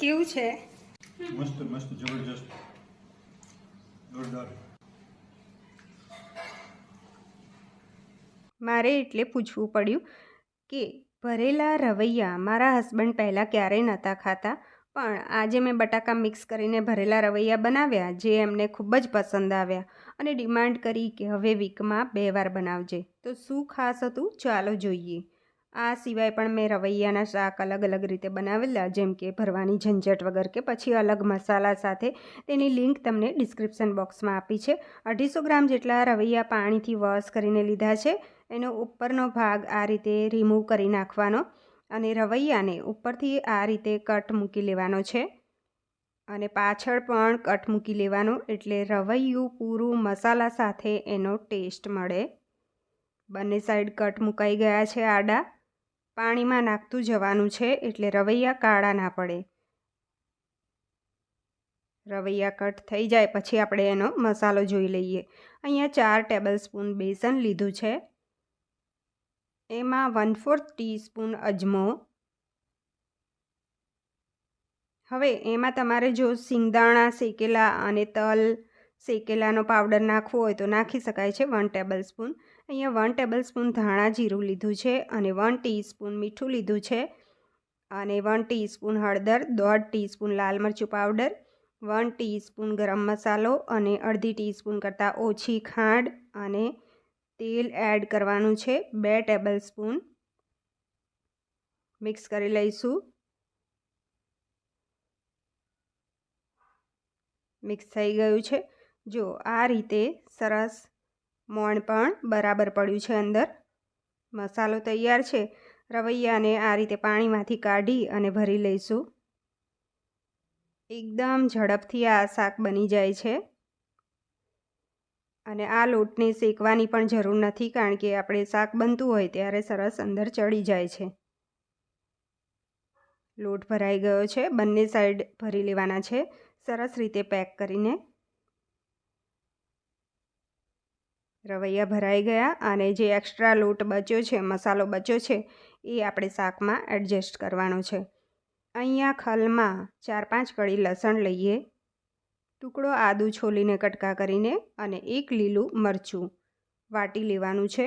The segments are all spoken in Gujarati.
કેવું છે? મસ્ત મસ્ત જબરજસ્ત. જોરદાર. મારે એટલે પૂછવું પડ્યું કે ભરેલા રવૈયા મારા હસબન્ડ પહેલાં ક્યારેય નહોતા ખાતા પણ આજે મેં બટાકા મિક્સ કરીને ભરેલા રવૈયા બનાવ્યા જે એમને ખૂબ જ પસંદ આવ્યા અને ડિમાન્ડ કરી કે હવે વીકમાં બે વાર બનાવજે. તો શું ખાસ હતું? ચાલો જોઈએ. આ સિવાય પણ મેં રવૈયાના શાક અલગ અલગ રીતે બનાવેલા, જેમ કે ભરવાની ઝંઝટ વગર કે પછી અલગ મસાલા સાથે. તેની લિંક તમને ડિસ્ક્રિપ્શન બોક્સમાં આપી છે. અઢીસો ગ્રામ જેટલા રવૈયા પાણીથી વોશ કરીને લીધા છે. એનો ઉપરનો ભાગ આ રીતે રિમૂવ કરી નાખવાનો અને રવૈયાને ઉપરથી આ રીતે કટ મૂકી લેવાનો છે. અને પાછળ પણ કટ મૂકી લેવાનો, એટલે રવૈયું પૂરું મસાલા સાથે એનો ટેસ્ટ મળે. બંને સાઈડ કટ મુકાઈ ગયા છે આડા. પાણીમાં નાખતું જવાનું છે એટલે રવૈયા કાળા ના પડે. રવૈયા કટ થઈ જાય પછી આપણે એનો મસાલો જોઈ લઈએ. અહીંયા ચાર ટેબલ સ્પૂન બેસન લીધું છે. એમાં વન ફોર્થ ટીસ્પૂન અજમો. હવે એમાં તમારે જો સિંગદાણા શેકેલા અને તલ શેકેલાનો પાવડર નાખવો હોય તો નાખી શકાય છે વન ટેબલ સ્પૂન અહીંયા વન ટેબલ સ્પૂન ધાણા જીરું લીધું છે અને વન ટીસ્પૂન મીઠું લીધું છે. અને વન ટીસ્પૂન હળદર, દોઢ ટીસ્પૂન લાલ મરચું પાવડર વન ટીસ્પૂન ગરમ મસાલો અને અડધી ટીસ્પૂન કરતાં ઓછી ખાંડ અને તેલ એડ કરવાનું છે. બે ટેબલ સ્પૂન મિક્સ કરી લઈશું. મિક્સ થઈ ગયું છે. જો આ રીતે સરસ મોણ પણ બરાબર પડ્યું છે અંદર. મસાલો તૈયાર છે. રવૈયાને આ રીતે પાણીમાંથી કાઢી અને ભરી લઈશું. એકદમ ઝડપથી આ શાક બની જાય છે. અને આ લોટને શેકવાની પણ જરૂર નથી કારણ કે આપણે શાક બનતું હોય ત્યારે સરસ અંદર ચડી જાય છે. લોટ ભરાઈ ગયો છે. બંને સાઈડ ભરી લેવાના છે. સરસ રીતે પેક કરીને રવૈયા ભરાઈ ગયા અને જે એક્સ્ટ્રા લોટ બચ્યો છે, મસાલો બચ્યો છે, એ આપણે શાકમાં એડજસ્ટ કરવાનો છે. અહીંયા ખલમાં ચાર પાંચ કળી લસણ લઈએ, ટુકડો આદુ છોલીને કટકા કરીને અને એક લીલું મરચું વાટી લેવાનું છે.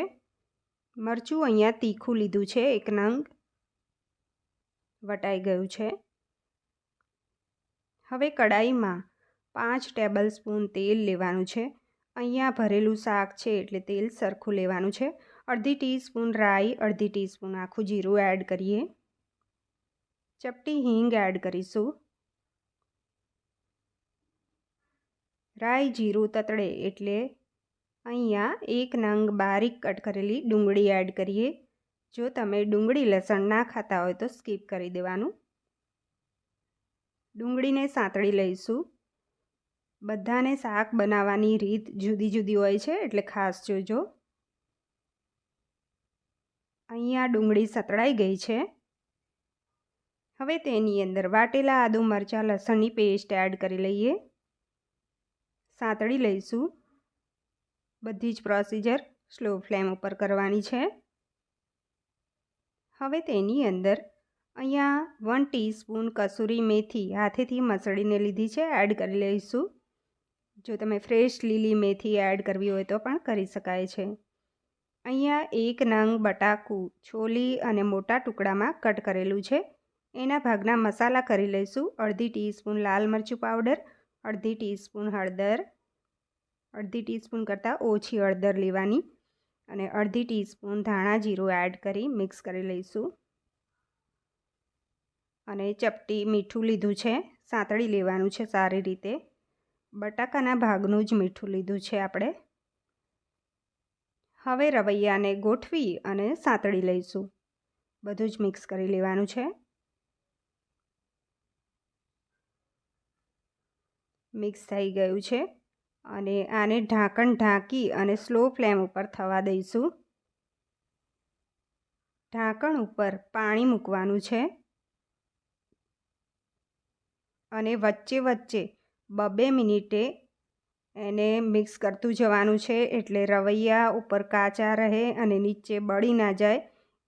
મરચું અહીંયા તીખું લીધું છે, એક નંગ વટાઈ ગયું છે. હવે કડાઈમાં પાંચ ટેબલ સ્પૂન તેલ લેવાનું છે. અહીંયા ભરેલું શાક છે એટલે તેલ સરખું લેવાનું છે. અડધી ટીસ્પૂન રાઈ, અડધી ટીસ્પૂન આખું જીરું એડ કરીએ. ચપટી હિંગ એડ કરીશું. રાઈ જીરું તતડે એટલે અહીંયા એક નંગ બારીક કટ કરેલી ડુંગળી એડ કરીએ. જો તમે ડુંગળી લસણ ના ખાતા હોય તો સ્કીપ કરી દેવાનું. ડુંગળીને સાંતળી લઈશું. બધાને શાક બનાવવાની રીત જુદી જુદી હોય છે, એટલે ખાસ જોજો. અહીંયા ડુંગળી સતળાઈ ગઈ છે. હવે તેની અંદર વાટેલા આદુ મરચાં, લસણની પેસ્ટ એડ કરી લઈએ. સાંતળી લઈશું. બધી જ પ્રોસીજર સ્લો ફ્લેમ ઉપર કરવાની છે. હવે તેની અંદર અહીંયા વન ટીસ્પૂન કસૂરી મેથી હાથેથી મસળીને લીધી છે, એડ કરી લઈશું. જો તમે ફ્રેશ લીલી મેથી એડ કરવી હોય તો પણ કરી શકાય છે. અહીંયા એક નંગ બટાકું, છોલી અને મોટા ટુકડામાં કટ કરેલું છે. એના ભાગના મસાલા કરી લઈશું. અડધી ટીસ્પૂન લાલ મરચું પાવડર, અડધી ટીસ્પૂન હળદર, અડધી ટીસ્પૂન કરતાં ઓછી હળદર લેવાની અને અડધી ટીસ્પૂન ધાણા જીરું એડ કરી મિક્સ કરી લઈશું. અને ચપટી મીઠું લીધું છે. સાંતળી લેવાનું છે સારી રીતે. બટાકાના ભાગનું જ મીઠું લીધું છે આપણે. હવે રવૈયાને ગોઠવી અને સાંતળી લઈશું. બધું જ મિક્સ કરી લેવાનું છે. મિક્સ થઈ ગયું છે અને આને ઢાંકણ ઢાંકી અને સ્લો ફ્લેમ ઉપર થવા દઈશું. ઢાંકણ ઉપર પાણી મૂકવાનું છે. અને વચ્ચે વચ્ચે બબે મિનિટે એને મિક્સ કરતું જવાનું છે એટલે રવૈયા ઉપર કાચા રહે અને નીચે બળી ના જાય.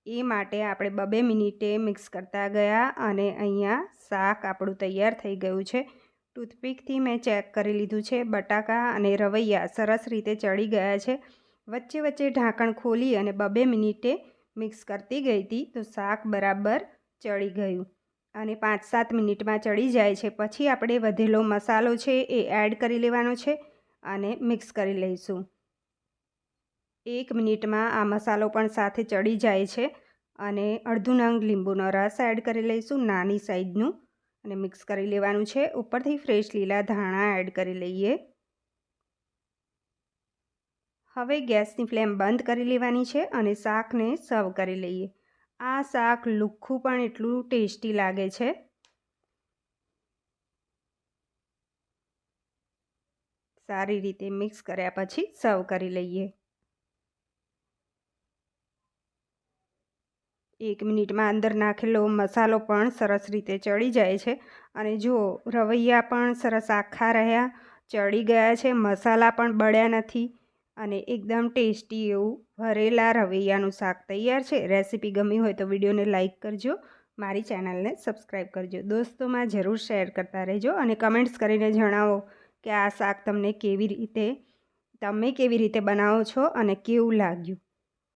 એ માટે આપણે બબે મિનિટે મિક્સ કરતા ગયા અને અહીંયા શાક આપણું તૈયાર થઈ ગયું છે. ટૂથપીકથી મેં ચેક કરી લીધું છે, બટાકા અને રવૈયા સરસ રીતે ચડી ગયા છે. વચ્ચે વચ્ચે ઢાંકણ ખોલી અને બબે મિનિટે મિક્સ કરતી ગઈ હતી તો શાક બરાબર ચડી ગયું. અને પાંચ સાત મિનિટમાં ચડી જાય છે. પછી આપણે વધેલો મસાલો છે એ એડ કરી લેવાનો છે અને મિક્સ કરી લઈશું. એક મિનિટમાં આ મસાલો પણ સાથે ચડી જાય છે અને અડધું નંગ લીંબુનો રસ એડ કરી લઈશું નાની સાઈઝનું અને મિક્સ કરી લેવાનું છે. ઉપરથી ફ્રેશ લીલા ધાણા એડ કરી લઈએ. હવે ગેસની ફ્લેમ બંધ કરી લેવાની છે અને શાકને સર્વ કરી લઈએ. આ શાક લુખ્ખું પણ એટલું ટેસ્ટી લાગે છે. સારી રીતે મિક્સ કર્યા પછી સર્વ કરી લઈએ. એક મિનિટમાં અંદર નાખેલો મસાલો પણ સરસ રીતે ચડી જાય છે. અને જો રવૈયા પણ સરસ આખા રહ્યા, ચડી ગયા છે, મસાલા પણ બળ્યા નથી. અને એકદમ ટેસ્ટી એવું ભરેલા રવૈયાનું શાક તૈયાર છે. રેસીપી ગમી હોય તો વિડીયોને લાઇક કરજો, મારી ચેનલને સબસ્ક્રાઈબ કરજો. દોસ્તોમાં જરૂર શેર કરતા રહેજો અને કમેન્ટ્સ કરીને જણાવો કે આ શાક તમને કેવી રીતે, તમે કેવી રીતે બનાવો છો અને કેવું લાગ્યું.